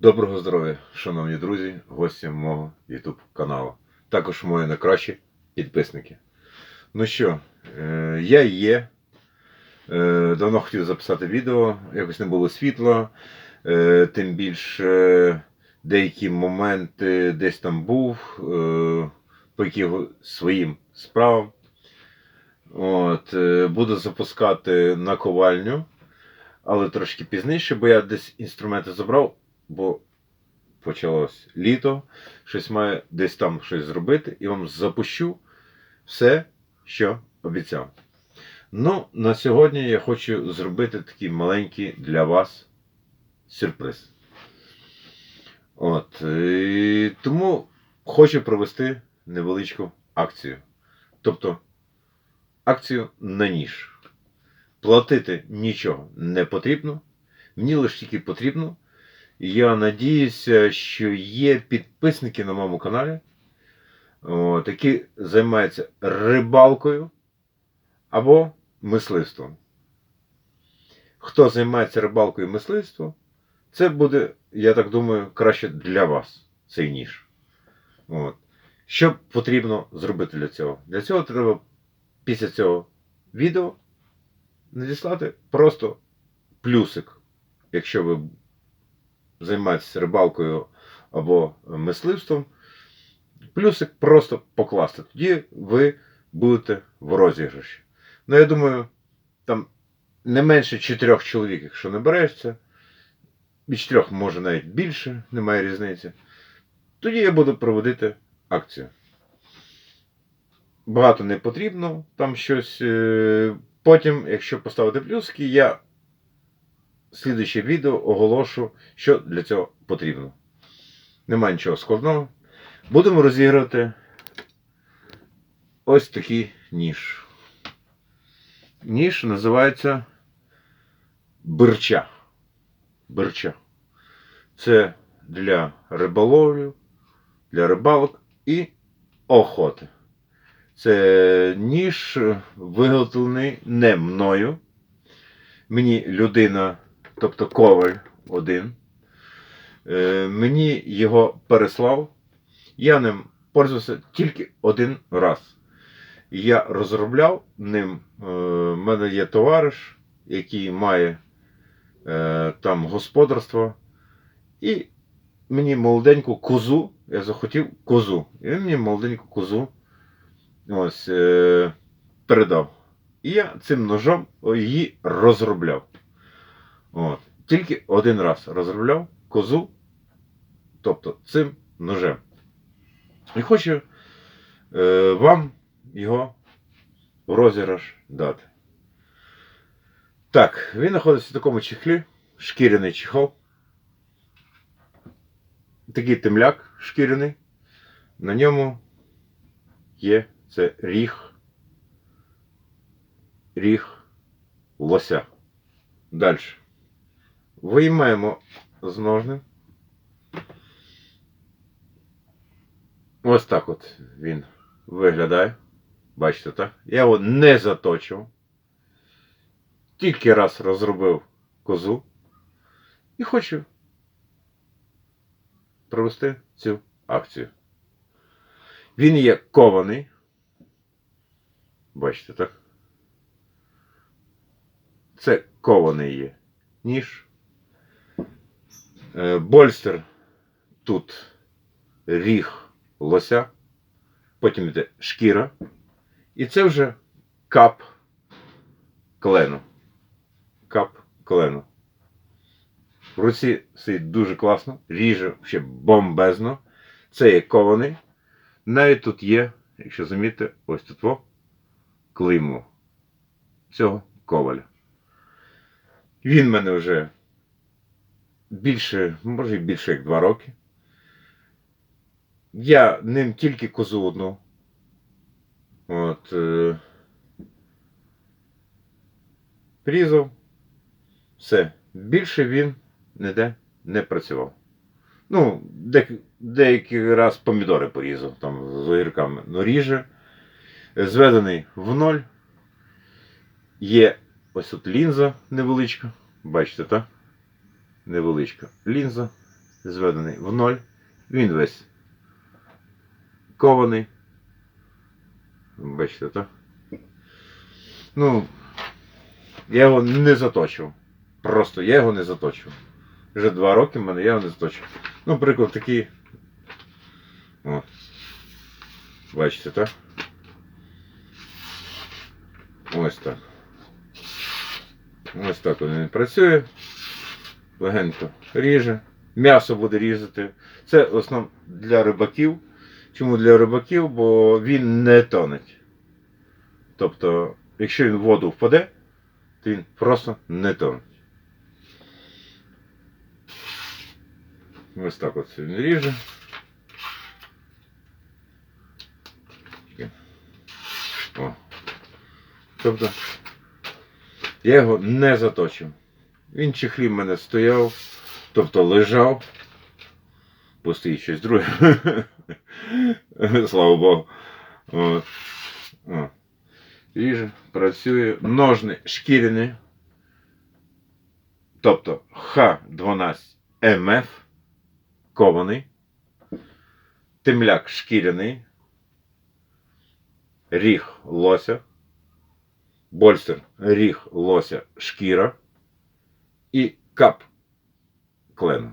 Доброго здоров'я, шановні друзі, гості мого YouTube каналу. Також мої найкращі підписники. Ну що, е, я є. Е, Давно хотів записати відео, якось не було світла. Е, Тим більше деякі моменти десь там був, по яким своїм справам. От, буду запускати наковальню, але трошки пізніше, бо я десь інструменти забрав, бо почалось літо, щось маю десь там щось зробити, і вам запущу все, що обіцяв. Ну, на сьогодні я хочу зробити такий маленький для вас сюрприз. От, і тому хочу провести невеличку акцію. Тобто акцію на ніж. Платити нічого не потрібно. Мені лише тільки потрібно. Я надіюся, що є підписники на моєму каналі, от, які займаються рибалкою або мисливством. Хто займається рибалкою і мисливством, це буде, я так думаю, краще для вас цей ніж. От. Що потрібно зробити для цього? Для цього треба після цього відео надіслати просто плюсик, якщо ви займаєтеся рибалкою або мисливством. Плюсик просто покласти. Тоді ви будете в розіграші. Ну, я думаю, там не менше чотирьох чоловік, якщо не берешся. Від чотирьох, може навіть більше, немає різниці. Тоді я буду проводити акцію. Багато не потрібно, там щось. е, Потім, якщо поставити плюски, я слідуюче відео оголошу, що для цього потрібно. Немає нічого складного. Будемо розігрувати ось такий ніж. Ніж називається бирча. Бирча. Це для риболовлю, для рибалок і охоти. Це ніж виготовлений не мною. Мені людина, тобто коваль один, е, мені його переслав. Я ним пользувався тільки один раз. Я розробляв ним. У мене є товариш, який має е, там господарство. І мені молоденьку козу, я захотів козу. І він мені молоденьку козу ось, е, передав. І я цим ножом її розробляв. От. Тільки один раз розробляв козу, тобто цим ножем. І хочу е, вам його в розіграш дати. Так, він знаходиться в такому чехлі, шкіряний чехол. Такий темляк шкіряний. На ньому є це ріг. Ріг лося. Далі. Виймаємо з ножним. Ось так от він виглядає. Бачите, так? Я його не заточив. Тільки раз розробив козу. І хочу провести цю акцію. Він є кований. Бачите, так? Це кований є ніж. Е, Больстер тут ріг лося, потім йде шкіра. І це вже кап клену. Кап клену. В руці сидить дуже класно, ріже ще бомбезно. Це є кований. Навіть тут є, якщо замітите, ось тут во клеймо цього коваля. Він мене вже більше, може більше як два роки. Я ним тільки козу одну. От. Е, прізав. Все. Більше він ніде не працював. Ну, де, деякий раз помідори порізав там з огірками. Ну, ріже. Зведений в ноль. Є ось тут лінза невеличка. Бачите, так? Невеличка лінза. зведений в ноль. Він весь кований. Бачите, так? Ну, я його не заточив. Просто я його не заточив. Вже два роки в мене я його не заточив. Ну, приклад такий. О. Бачите, так? Ось так. Ось так він працює. Легенько ріже. М'ясо буде різати. Це в основному для рибаків. Чому для рибаків? Бо він не тонеть. Тобто, якщо він в воду впаде, то він просто не тонеть. Ось так от він ріже. О. Тобто, я його не заточив. Він чехлі в мене стояв, тобто лежав. Постоїть щось друге. Слава Богу. От. О. Працює. Ножни шкіряні. Тобто Х12МФ кований. Темляк шкіряний. Ріг лося. Больстер ріг лося шкіра. І кап клена.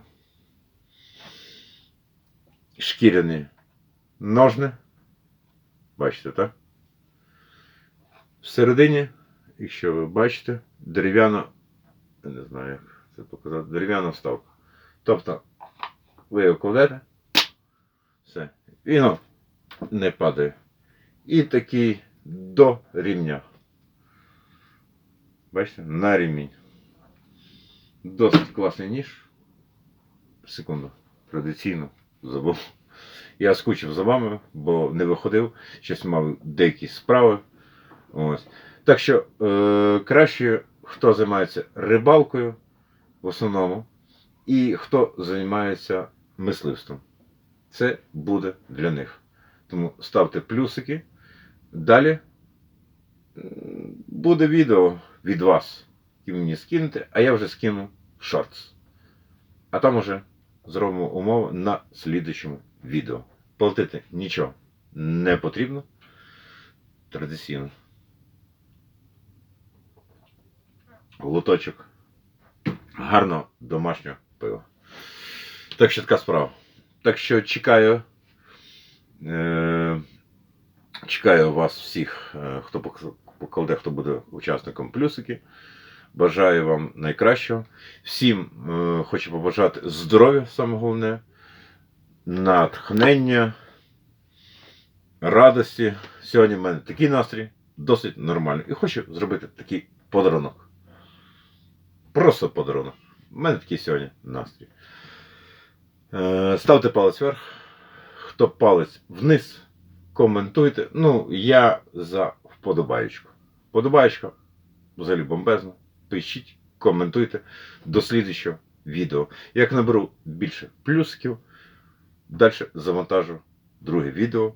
Шкіряні ножни. Бачите, так? Всередині, якщо ви бачите, дерев'яна, я не знаю, як це показати, дерев'яна вставка. Тобто, ви його кладете, все, воно не падає. І такий до рівня. Бачите, на ремінь. Досить класний ніж. Секунду. Традиційно забув. Я скучив за вами, бо не виходив. Щось мав деякі справи. Ось. Так що е, краще, хто займається рибалкою в основному, і хто займається мисливством. Це буде для них. Тому ставте плюсики. Далі буде відео від вас, які мені скинете, а я вже скину шортс. А там уже зробимо умови на слідчому відео. Платити нічого не потрібно. Традиційно. Лоточок гарного домашнього пива. Так що така справа. Так що чекаю. Е- чекаю вас всіх, е, хто покладе, хто буде учасником плюсики. Бажаю вам найкращого. Всім е, хочу побажати здоров'я, саме головне, натхнення, радості. Сьогодні в мене такий настрій, досить нормальний. І хочу зробити такий подарунок. Просто подарунок. У мене такий сьогодні настрій. Е, ставте палець вверх. Хто палець вниз, коментуйте. Ну, я за вподобаєчку. Вподобаєчка взагалі бомбезно. Пишіть, коментуйте до слідчого відео. Як наберу більше плюсиків, далі завантажу друге відео,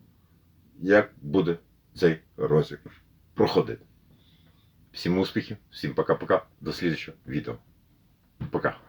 як буде цей розвиток проходити. Всім успіхів, всім пока-пока, до слідчого відео. Пока.